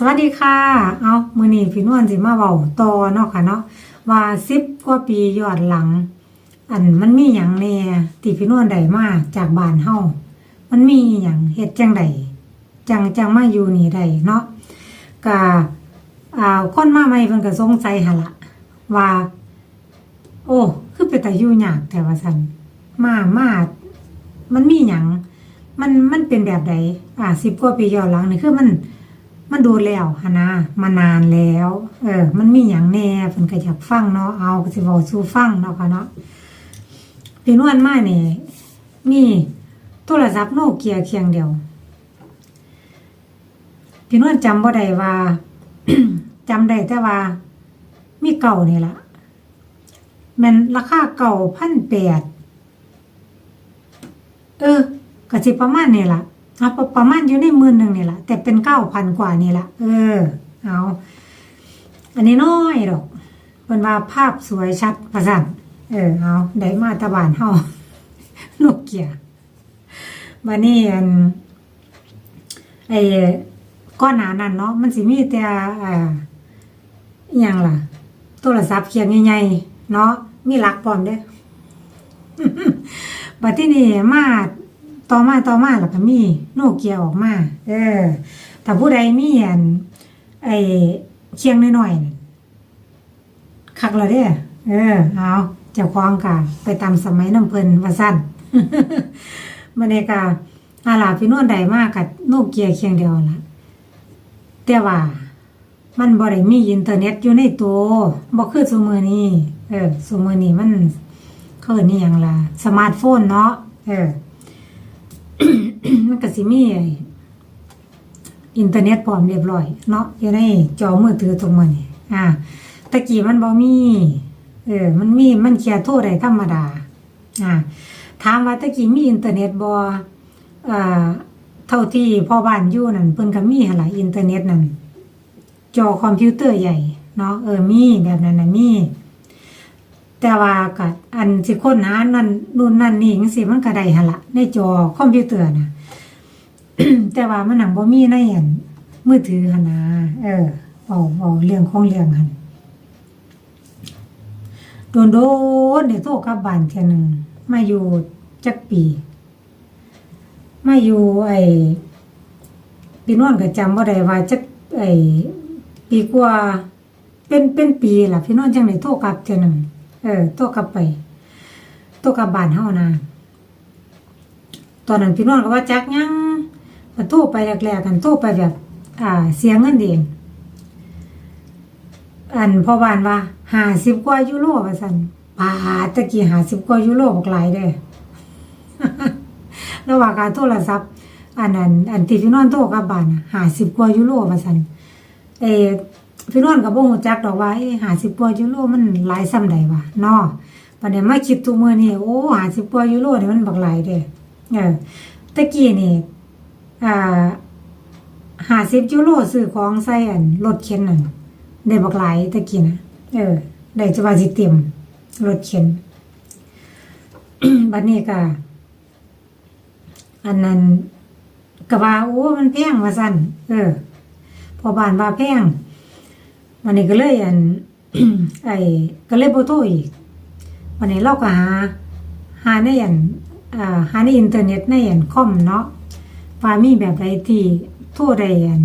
สวัสดีค่ะ เอามือนี้พี่นวลสิมาเว้าต่อเนาะค่ะเนาะว่าสิบกว่าปียอนหลัง อันมันมีหยังแน่ที่พี่นวลได้มาจากบ้านเฮามันมีหยังเฮ็ดจังไดจังจังมาอยู่นี่ได้เนาะก็อ่าคนมาใหม่เพิ่นก็สงสัยหั่นล่ะว่า โอ้คือเป็นตาอยู่ยากแต่ว่าซั่นมามามันมีหยังมันมันเป็นแบบใดอ่าสิบกว่าปีย้อนหลังนี่คือมัน มันดูแล้วหนนะมานานแล้ว เออ มันมีอย่างแน่เพิ่นก็อยากฟังเนาะเอาก็สิเว้าสู่ฟังเนาะค่ะเนาะพี่นวลมาเนี่ยมีโทรศัพท์โนเกียเคียงเดียวพี่นวลจำบ่ได้ว่าจำได้แต่ว่า มีเก่านี่ละมันราคาเก่าพันแปดเออก็สิประมาณนี่ล่ะ เอาประประมาณอยู่ในหมื่นหนึ่งนี่แหละแต่เป็นเก้าพันกว่านี่แหละเออ เอา อันนี้น้อยดอกเป็นว่าภาพสวยชัดประสันเออเอาได้มาตะบานเฮานกเกียบันนี้อันไอ้ก้อนหนานั่นเนาะมันสิมีแต่อ่าอหยังล่ะ โทรศัพท์เขียนใหญ่ๆเนาะมีหลักพร้อมเด้อบัดที่นี่มา ต่อมาต่อมาแล้วก็มีโนเกียออกมา เออถ้าผู้ใดมีอันไอ้เคียงน้อยๆนั่นคักและเด้เออ เอาเจ้าของกะไปตามสมัยน้ำเพลินว่าสั้นมันเอกาอาลาพี่นวลใดมากกับโนเกียเคียงเดียวละแต่ว่ามันบ่ได้มีอินเทอร์เน็ตอยู่ในตัวบ่คือซุมื้อนี้เออซุมื้อนี้มันเขาเอิ้นนี่หยังละสมาร์ทโฟนเนาะเออ มันก็สิมีไอ้อินเทอร์เน็ตพร้อมเรียบร้อยเนาะอยู่ในจอมือถือตรงมันนี่อ่าตะกี้มันบ่มี เออ มันมีมันแค่โทรได้ธรรมดา อ่า ถามว่าตะกี้มีอินเทอร์เน็ตบ่อ่าเท่าที่พ่อบ้านอยู่นั่นเพิ่นก็มีหั่นล่ะอินเทอร์เน็ตนั่นจอคอมพิวเตอร์ใหญ่เนาะเออมีแบบนั้นน่ะมี แต่ว่าก็อันสิค้นหานั่นนู่นนั่นนี่จังซี่มันก็ได้หั่นล่ะในจอคอมพิวเตอร์น่ะแต่ว่ามันหนังบ่มีในอันมือถือหั่นนะเออเอาเอาเรื่องของเรื่องหั่นโดนโดนๆได้โทรกลับบ้านเทื่อหนึงมาอยู่จักปีมาอยู่ไอ้พี่นวลก็จำบ่ได้ว่าจักไอ้ปีกว่าเป็นเป็นปีล่ะพี่นวลจังได้โทรกลับเทื่อหนึง เออโทรกลับไปโทรกลับบ้านเฮานะตอนนั้นพี่นวลก็ว่าจักยังก็โทรไปแรกๆกันโทรไปแบบ อ่า เสียเงินเองอันพ่อบ้านว่าห้าสิบกว่ายูโรว่าซั่นปาตะกี้ห้าสิบกว่ายูโรบักหลายเด้อระหว่างการโทรศัพท์อันนั้นอันที่พี่นวลโทรกับบ้านห้าสิบกว่ายูโรว่าซั่นเอ พี่นวลก็บ่ฮู้จักดอกว่าเอ้ห้าสิบกว่ายูโรมันหลายส่ำใดวะนาะปานนี้มาคิดทุกมือนี่โอ้หาสิบกว่ายูโรนี่มันบักหลายเด้อเออตะกี้นี่อ่าหาสิบยูโรซื้อของใส่อันรถเข็นนั่นได้บักหลายตะกี้นะเออได้จะว่าสิเต็มรถเข็นบัดนี้ก็อันนั้นก็ว่าโอ้มันแพงว่าซั่นเออพอบานว่าแพง วันนี้ก็เลยอันไอ้ก็เลยบ่โทรอีกวันนี้เราก็หาหาในอันอ่าหาในอินเทอร์เน็ตในอันคอมเนาะว่ามีแบบใดที่โทรได้อัน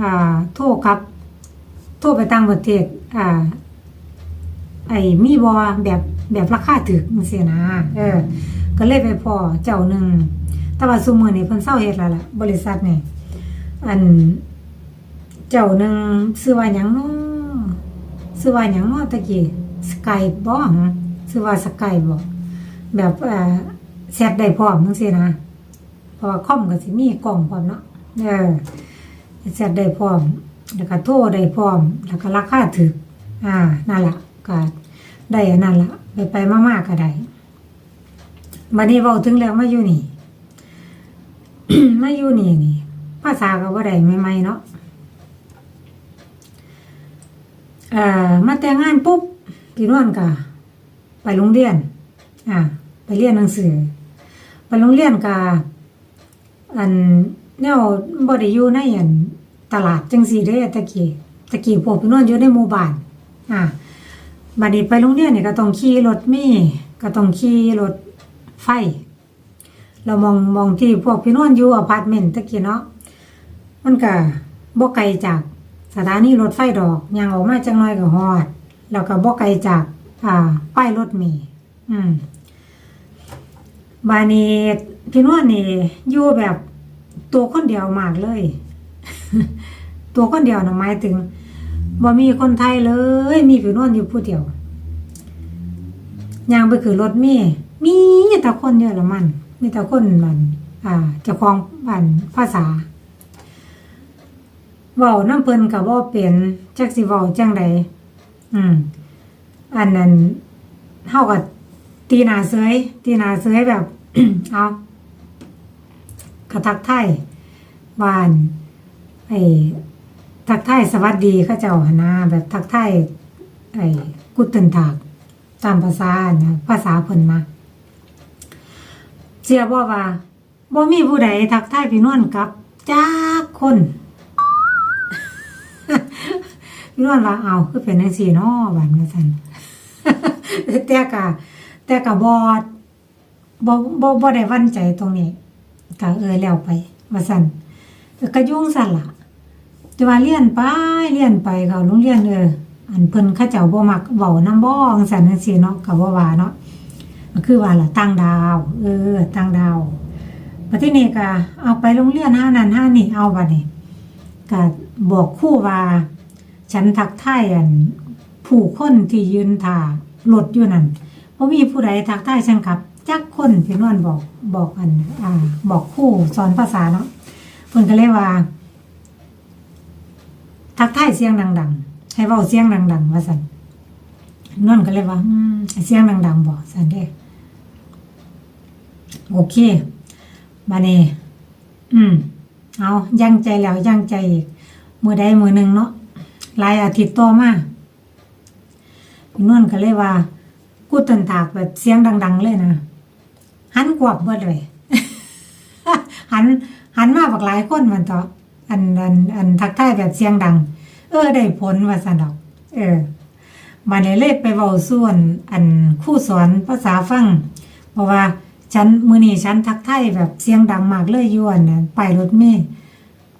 อ่าโทรกับโทรไปต่างประเทศอ่าไอ้มีบอแบบแบบราคาถึกจังซี่นะเออ ก็เลยไปพอเจ้าหนึ่งแต่ว่าซุมื้อนี้เพิ่นเซาเฮ็ดแล้วล่ะ บริษัทนี่อัน เจ้าหนึ่งชื่อว่าหยังเนาะชื่อว่าหยังเนาะตะกี้สกายบ่หึชื่อว่าสกายบ่แบบเอ่อแชทได้พร้อมจังซี่นะเพราะว่าคอมก็สิมีกล้องพร้อมเนาะเออแชทได้พร้อม แล้วก็โทรได้พร้อม แล้วก็ราคาถูกอ่านั่นล่ะก็ได้อันนั้นล่ะไปไปมาๆก็ได้บัดนี้เว้าถึงแล้วมาอยู่นี่มาอยู่นี่นี่ภาษาก็บ่ได้ใหม่ๆเนาะเอ่อมาแต่งงานปุ๊บพี่นวลก็ไปโรงเรียน อ่า ไปเรียนหนังสือ ไปโรงเรียนกาอันแนวบ่ได้อยู่ในอันตตลาดจังซี่เด้ตะกี้ตะกี้พวกพี่นวลอยู่ในหมู่บ้านอ่าบัดนี้ไปโรงเรียนเนี่ยก็ต้องขี่รถมีก็ต้องขี่รถไฟ เรามองมองที่พวกพี่นวลอยู่อพาร์ตเมนต์ตะกี้เนาะมันก็บ่ไกลจาก สถานีรถไฟดอกยางออกมาจังน้อยก็ฮอด แล้วก็บ่ไกลจากอ่าป้ายรถเมล์อืมบานีพี่นวลนี่อยู่แบบตัวคนเดียวมากเลย ตัวคนเดียวนะหมายถึงบ่มีคนไทยเลย มีพี่นวลอยู่ผู้เดียวยางไปคือรถเมีมีแต่คนเยอรมัน มีแต่คนมันอ่าจ้าของบ้านภาษา เว้าน้ำเพิ่นกับว่าเป็นจักสิเว้าจังใดอืม อันนั้นเท่ากับตีหนาเสยตีหนาเสยแบบ เอากระทักไทยบานไอ้ทักไทยสวัสดีข้าเจ้าหนนาแบบทักไทยไอ้กุดตันถาก ตามภาษานะภาษาเพิ่นนะเสียบ่ว่าบ่มีผู้ใดทักทายพี่นวลกับจากคน นวลว่าเอาคือเป็นจังซี่เนาะบานว่าซั่นแต่กะแต่กะบอดบ่บ่บ่ได้วันใจตรงนี้ก็เออแล้วไปว่าซั่นก็ยุ่งซั่นล่ะจะว่าเรียนไปเรียนไปเขาโรงเรียนเอออันเพิ่นเขาเจ้าบ่มักเว้านำบ่จังซั่นจังซี่เนาะก็บ่ว่าเนาะก็คือว่าล่ะตั้งดาว เออตั้งดาวบัดทีนี้ก็เอาไปโรงเรียนห้านั่นห้านี่เอาบัดนี้ก็บอกครูว่า ฉันทักทายอันผู้คนที่ยืนถ่ารถอยู่นั่นบ่มีผู้ใดทักทายฉันครับ จักคนพี่นวลบอกบอกอันอ่าบอกคู่สอนภาษาเนาะเพิ่นก็เลยว่า ทักทายเสียงดัง ๆ ให้เว้าเสียงดัง ๆ ว่าซั่นนวลก็เลยว่าเสียงดัง ๆบ่ซั่นเด้โอเคบัดนี้อืม เอา ยังใจแล้ว ยังใจอีก มือใดมือหนึ่งเนาะ หลายอาทิตย์ต่อมาพี่นวลก็เลยว่า กูตันถากแบบเสียงดัง ๆ เลยนะหันกวบเบิดเลยหันหันมาบักหลายคนมันต่ออันอันอันทักทายแบบเสียงดัง เออ ได้ผลว่าสันดอก เออมาในเลขไปเว้าส่วน อันคู่สอนภาษาฟังเพราะว่าฉันมือนี้ฉันทักทายแบบเสียงดังมากเลยยวนน่ะไปรถเมล์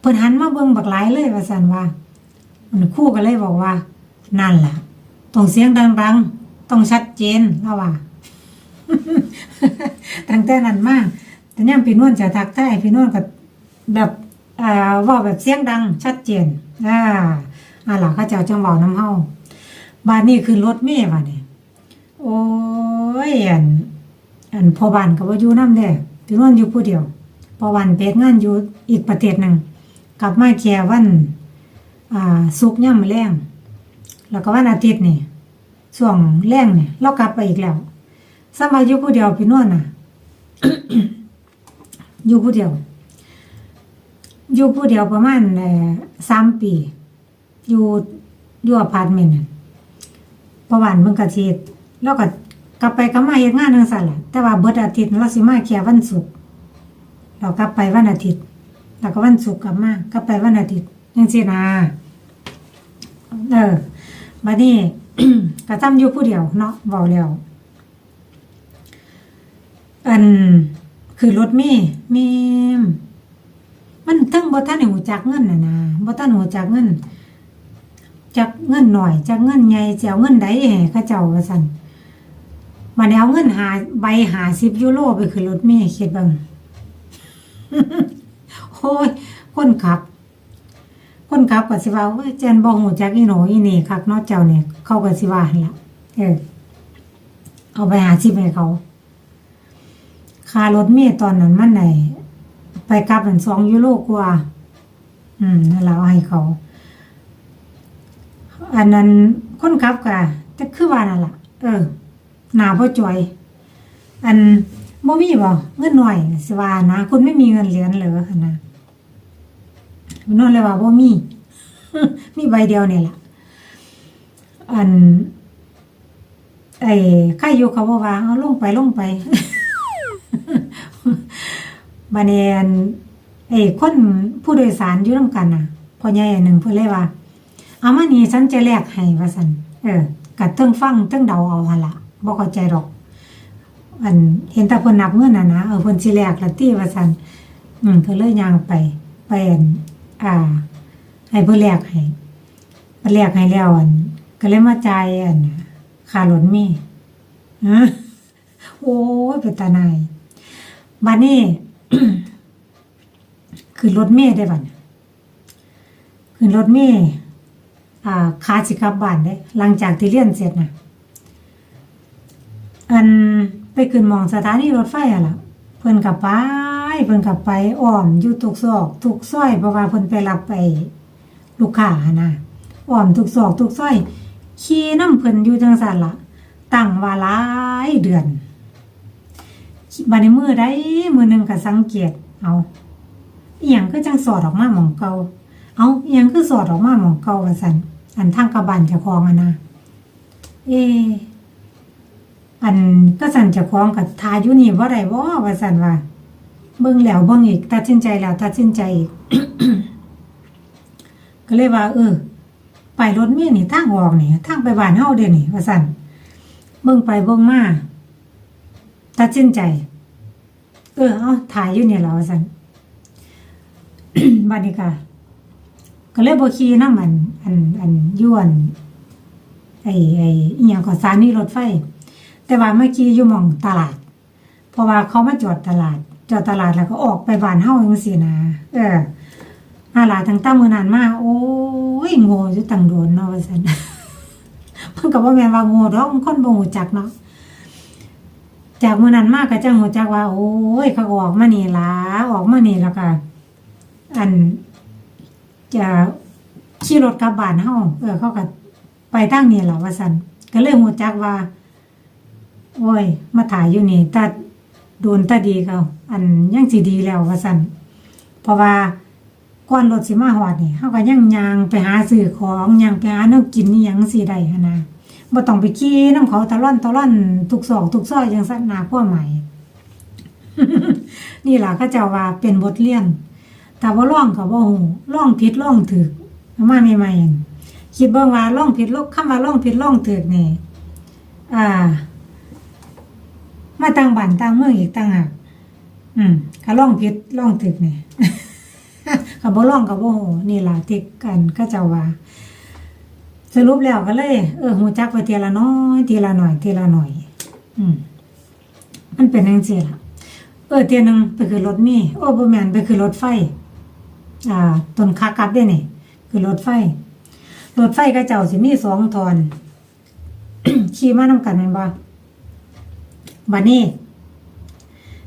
เพิ่นหันมาเบิ่งบักหลายเลยว่าซั่นว่า มันคู่ก็เลยบอกว่า นั่นแหละต้องเสียงดังๆต้องชัดเจนแล้วว่าตั้งแต่นั้นมาแต่ยังพี่นวลจะทักทายพี่นวลก็แบบอ่อเว่าแบบเสียงดัง ชัดเจนอ่าอ่าล่ะเขาเจ้าจังเว้าน้ำเฮาบ้านนี้คือรถเมล์ว่านี่โอ้ยอันอันพอบ้านก็บ่อยู่นำเด้พี่นวลอยู่ผู้เดียวพอบ้านไปเฮ็ดงานอยู่อีกประเทศหนึ่งกลับมาแค่วัน อ่าศุกย่ำแรงแล้วก็วันอาทิตย์นี่ช่วงแรงเนี่ยเรากลับไปอีกแล้วสมัยอยู่ผู้เดียวพี่นวลน่ะ อยู่ผู้เดียว อยู่ผู้เดียวประมาณสามปี อยู่อยู่อพาร์ตเมนต์ประวันเพิ่งกะชีดแล้วก็กลับไปกลับมาเฮ็ดงานจังซั่นล่ะแต่ว่าเบิดอาทิตย์เราสิมาแค่วันศุกร์เรากลับไปวันอาทิตย์ แล้วก็วันศุกร์กลับมากลับไปวันอาทิตย์จังซี่นะ เออบัดนี้ก็ทำอยู่ผู้เดียวเนาะเว้าแล้วอันคือรถเมย์เมมมันทั้งบ่ทันหูจักเงินน่ะนะบ่ทันหูจักเงินจักเงินหน่อยจักเงินใหญ่สิเอาเงินใดให้เขาเจ้าว่าซั่นบัดนี้เอาเงินหาใบ50ยูโรไปขึ้นรถเมย์คิดเบิ่งโอ้ยคนขับ คนขับก็สิว่าเอ้ยแจนบ่ฮู้จักอีโหนอีนี่คักเนาะเจ้าเนี่ยเขาก็สิว่าหั่นล่ะเออเอาไปหาสิบให้เขาค่ารถเมล์ตอนนั้นมันไหนไปกลับมันสองยูโรกว่า อืมนั่นเราให้เขา อันนั้นคนขับก็จะคือว่านั่นล่ะ เออหน้าบ่จ่อย อันบ่มีบ่เงินหน่อยสิว่านะคุณไม่มีเงินเหรียญเหรอนะ นอนเลยว่าบ่มี มีใบเดียวนี่ล่ะอัน ไอ้ใครอยู่เขาบอกว่าเอาลงไปลงไปบาเนียนไอ้คนผู้โดยสารอยู่น้ำกันน่ะพ่อใหญ่หนึ่งเพิ่นเลยว่า เอามานี่ฉันจะแลกให้ว่าซั่นเออกัดเทิงฟังเทิงเดาเอาหันละบ่เข้าใจดอก อันเห็นแต่เพิ่นนับเงินน่ะนะเออเพิ่นสิแลกละติว่าซั่นอืมเพิ่นเลยย่างไปไป อ่า ให้เพิ่นแลกให้เพิ่นแลกให้แล้วอันก็เลยมาจ่ายอันค่ารถเมล์ฮะโอ้ยเป็นตาหนายบัดนี้ขึ้นรถเมล์ได้บัดเนี่ยขึ้นรถเมล์อ่าขาสิกลับบ้านได้ หลังจากที่เรียนเสร็จน่ะอันไปขึ้นมองสถานีรถไฟอะล่ะ เพิ่อนกลับไป เพิ่นกลับไปอ้อมอยู่ทุกซอกทุกซอยเพราะว่าเพิ่นไปรับไปลูกค้าหั้นนะอ้อมทุกซอกทุกซอยขี่น้ำเพิ่นอยู่จังซั่นล่ะตั้งว่าหลายเดือนบัดนี้มือใดมือหนึ่งก็สังเกตเอาอีหยังคือจังสอดออกมาหม่องเกาเอาอีหยังคือสอดออกมาหม่องเกาว่าซั่นอันทางกระบานเจ้าของอะนะเออันก็สั่นจะคล้องกับทายู่นี่ว่าไรว่าว่าสั่นว่า เบิ่งแล้วเบิ่งอีกตัดสินใจแล้วตัดสินใจอีกก็เลยว่า เออ ไปรถเมล์นี่ทางออกนี่ทางไปบ้านเฮาเด้นี่ว่าสั่นเบิ่งไปเบิ่งมาตัดสินใจ เออเอาถ่ายอยู่นี่แล้วว่าสั่นบัดนี้ก็ก็เลยบ่ขี่นำอัน อัน อันยวนไอ้ไอ้อีหยังก็สถานีรถไฟ แต่ว่าเมื่อกี้อยู่หมองตลาด เพราะว่าเขามาจอดตลาด จอตลาดแล้วก็ออกไปบ้านเฮาจังซี่นะเอออาหลาทั้งตั้งมือนั้นมาโอ้ยโง่อยู่ตั้งโดนเนาะว่าซั่นเพิ่นก็บ่แม่นว่าโง่ดอกมันคนบ่ฮู้จักเนาะจากมื้อนั้นมาก็จังฮู้จักว่า โอ้ยเขาออกมานี่ล่ะออกมานี่แล้วก็อันจะขี่รถกลับบ้านเฮาเออเขาก็ไปทางนี้ล่ะว่าซั่นก็เลยฮู้จักว่าโอ้ย มาถ่ายอยู่นี่ตาโดนตาดีเขา อันยังสิดีแล้วว่าซั่นเพราะว่าก่อนรถสิมาฮอดนี่เฮาก็ยังยางไปหาซื้อของยางไปหาแนวกินนี่ยังสิได้หันะบ่ต้องไปขี่นํเขาตะล่อนตะล่อนทุกซอกทุกซอยจังซั่นนาความหมายนี่ล่ะเขาเจ้าว่าเป็นบทเรียน แต่ว่าร้องก็บ่ฮู้ร้องผิดร้องถูกมาใหม่ๆคิดเบิ่งว่าร้องผิดลบคำว่าร้องผิดร้องถูกนี่อ่า มาตั้งบ้านตั้งเมืองอีกตั้งหาก อืมก็ล่องผิดล่องถึกนี่ก็บ่ล่องก็บ่ฮู้นี่ล่ะที่กันก็เจ้าว่า สรุปแล้วก็เลย เออฮู้จักไปทีละน้อยทีละหน่อยทีละหน่อย อืมมันเป็นจังซี่ล่ะ เออเที่ยหนึงไปขึ้นรถมีโอ้บ่แม่นไปขึ้นรถไฟ อ่าต้นขากลับเด้นี่ คือรถไฟรถไฟก็เจ้าสิมีสองทอนขี่มานำกันแม่นบ่บัดนี้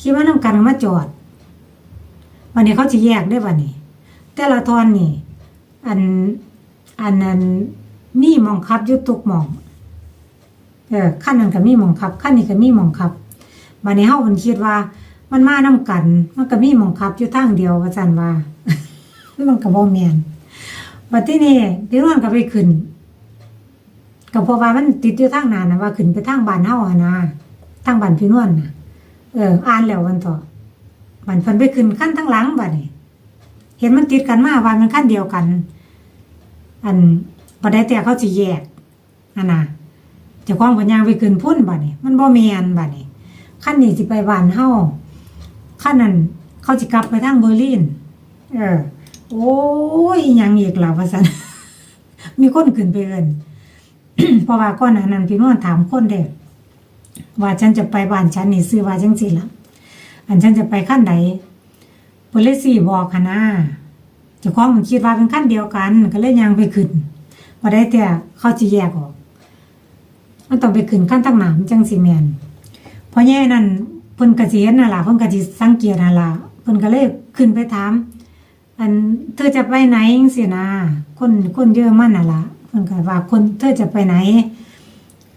คิดว่านำกันมาจอดวันนี้เขาจะแยกได้บัดนี้ แต่ละทอนนี่ อันอันนั้นมีหมองคับยุตุกหมองเออขั้นนั้นก็มีหมองคับขั้นนี้ก็มีหมองคับบัดนี้เฮาเพิ่นคิดว่า มันมานำกัน มันก็มีหมองคับอยู่ทางเดียวว่าซั่นว่ามันก็บ่แม่นบัดที่นี้พี่นวลก็ไปขึ้นก็เพราะว่ามันติดอยู่ทางนั้นนะว่าขึ้นไปทางบ้านเฮาอะนะทางบ้านพี่นวลน่ะ เออ อ่านแล้ววันต่อบันเพิ่นไปขึ้นขั้นทั้งหลังบัดนี้เห็นมันติดกันมาว่ามันขั้นเดียวกัน อันบัดได้แต่เขาสิแยกอันน่ะเจ้าของเพิ่นยางไปขึ้นพุ่นบัดนี้มันบ่แมนบัดนี้ขั้นนี้สิไปบ้านเฮาขั้นนั้นเขาสิกลับไปทางเบอร์ลิน เออ โอ้ยยังอีกล่ะว่าซั่นมีคนขึ้นไปเอิ้นเพราะว่าก่อนหน้านั้นพี่นวลถามคนเด้ ว่าฉันจะไปบ้านฉันนี่ซื้อว่าจังสิละอันฉันจะไปขั้นใดเพิ่นเลสี่บอกค่ะนะเจ้าของมันคิดว่าเป็นขั้นเดียวกัน ก็เลยยังไปขึ้นว่าได้แต่เขาจะแยกออก มันต้องไปขึ้นขั้นตั้งหนามจังสิแมนเพราะแย่นั่นเพิ่นกระเสียนน่ะล่ะเพิ่นกระสิสังเกตน่ะล่ะเพิ่นก็เลยขึ้นไปถาม อันเธอจะไปไหนจังซี่นะคนคนเยอะมั่นน่ะล่ะเพิ่นก็ว่าคนเธอจะไปไหน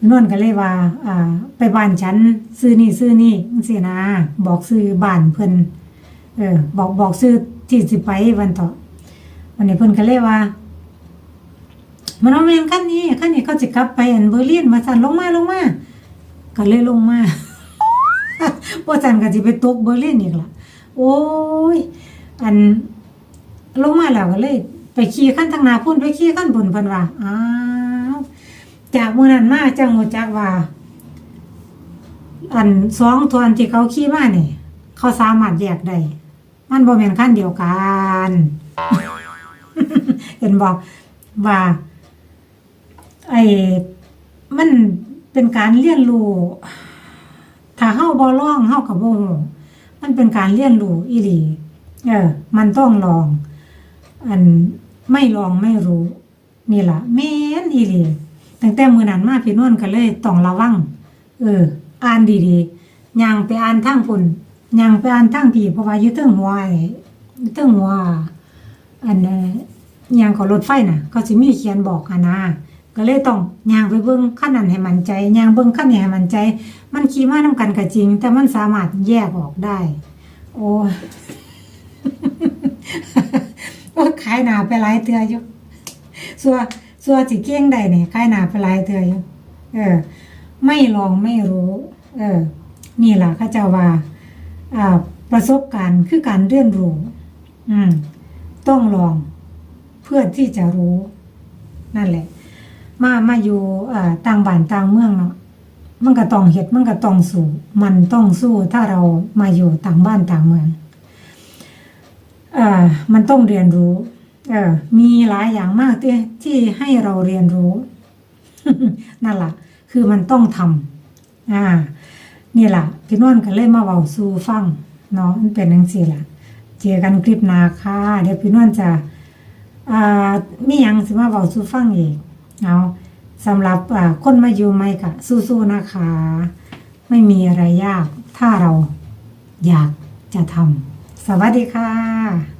นวลก็เลยว่า อ่า ไปบ้านฉันซื้อนี่ซื้อนี่จังซี่นะ บอกซื้อบ้านเพิ่นเออ บอกบอกซื้อที่สิไปวันต่อวันนี้เพิ่นก็เลยว่า มันเอาแม่นคันนี้คันนี้เขาสิกลับไปอันเบอร์ลินมาสั่นลงมาลงมาก็เลยลงมาบ่สั่นก็สิไปตกเบอร์ลินอีกละโอ้ย อันลงมาแล้วก็เลย ไปขี่ขั้นทางนาพุ่นไปขี่ขั้นบนเพิ่นว่าอ้า จากมื้อนั้นมาจังหูจักว่า อันสองทวนที่เขาขี่มานี่เขาสามารถแยกได้ มันบ่แม่นขั้นเดียวกัน เห็นบอกว่า ไอ้มันเป็นการเรียนรู้ถ้าเฮาบ่ลองเฮาก็บ่ฮู้มันเป็นการเรียนรู้อีหลีเออ มันต้องลอง อันไม่ลองไม่รู้ นี่ละแม่นอีหลี ตั้งแต่มือนั้นมาพี่นวลก็เลยต้องระวัง เออ อ่านดีๆย่างไปอ่านทางพุ่นย่างไปอ่านทางพี่เพราะว่าอยู่เทิงหัวไอ้ยู่เทิงหัวอันเอ่อยังก็รถไฟน่ะเขาสิมีเขียนบอกอะนะก็เลยต้องยางไปเบิ่งขั้นนั้นให้มันใจยางเบิ่งขั้นนี้ให้มันใจ มันขี่มานํกันก็จริง แต่มันสามารถแยกออกได้ โอ้ยโอ้ยขายหนาไปหลายเทื่ออยู่สัว สัวสิเก่งได้เนี่ยขายหนาไปลายเทื่ออยู่เออ ไม่ลองไม่รู้ เออ นี่แหละเขาเจ้าว่า อ่า ประสบการณ์คือการเรียนรู้ อืม ต้องลองเพื่อที่จะรู้ นั่นแหละ มามาอยู่อ่าต่างบ้านต่างเมืองเนาะมันก็ต้องเฮ็ดมันก็ต้องสู้ มันต้องสู้ถ้าเรามาอยู่ต่างบ้านต่างเมืองอ่ามันต้องเรียนรู้ เออ มีหลายอย่างมากที่ที่ให้เราเรียนรู้ นั่นล่ะคือมันต้องทำอ่า นี่ล่ะพี่นวลก็เลยมาเว้าสู่ฟังเนาะมันเป็นจังซี่ล่ะ เจอกันคลิปหน้าค่ะ เดี๋ยวพี่นวลจะอ่ามียังสิมาเว้าสู่ฟังอีกเอาสำหรับคนมาอยู่ใหม่ก็สู้ๆนะคะ ไม่มีอะไรยาก ถ้าเราอยากจะทำสวัสดีค่ะ